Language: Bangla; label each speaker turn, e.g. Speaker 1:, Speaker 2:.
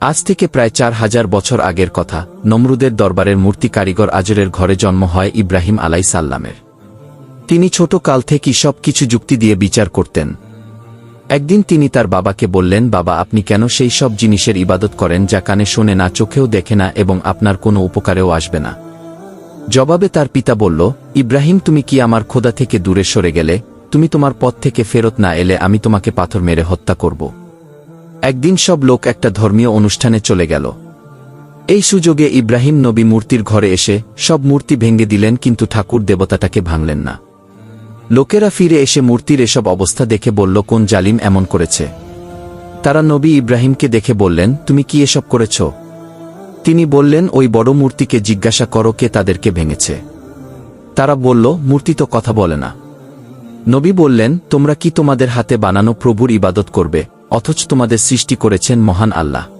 Speaker 1: আজ থেকে প্রায় চার হাজার বছর আগের কথা, নমরুদের দরবারের মূর্তি কারিগর আজরের ঘরে জন্ম হয় ইব্রাহিম আলাই সাল্লামের তিনি ছোট কাল থেকেই সব কিছু যুক্তি দিয়ে বিচার করতেন। একদিন তিনি তার বাবাকে বললেন, বাবা, আপনি কেন সেই সব জিনিসের ইবাদত করেন যা কানে শোনে না, চোখেও দেখে না এবং আপনার কোনো উপকারেও আসবে না? জবাবে তার পিতা বলল, ইব্রাহিম, তুমি কি আমার খোদা থেকে দূরে সরে গেলে? তুমি তোমার পথ থেকে ফেরত না এলে আমি তোমাকে পাথর মেরে হত্যা করব। একদিন সব লোক একটা ধর্মীয় অনুষ্ঠানে চলে গেল। এই সুযোগে ইব্রাহিম নবী মূর্তির ঘরে এসে সব মূর্তি ভেঙে দিলেন কিন্তু ঠাকুর দেবতাটাকে ভাঙলেন না। লোকেরা ফিরে এসে মূর্তির এসব অবস্থা দেখে বলল, কোন জালিম এমন করেছে? তারা নবী ইব্রাহিমকে দেখে বললেন, তুমি কি এসব করেছ? তিনি বললেন, ওই বড় মূর্তিকে জিজ্ঞাসা করো কে তাদেরকে ভেঙেছে। তারা বলল, মূর্তি তো কথা বলে না। নবী বললেন, তোমরা কি তোমাদের হাতে বানানো প্রভুর ইবাদত করবে? অথচ তোমাদের সৃষ্টি করেছেন মহান আল্লাহ।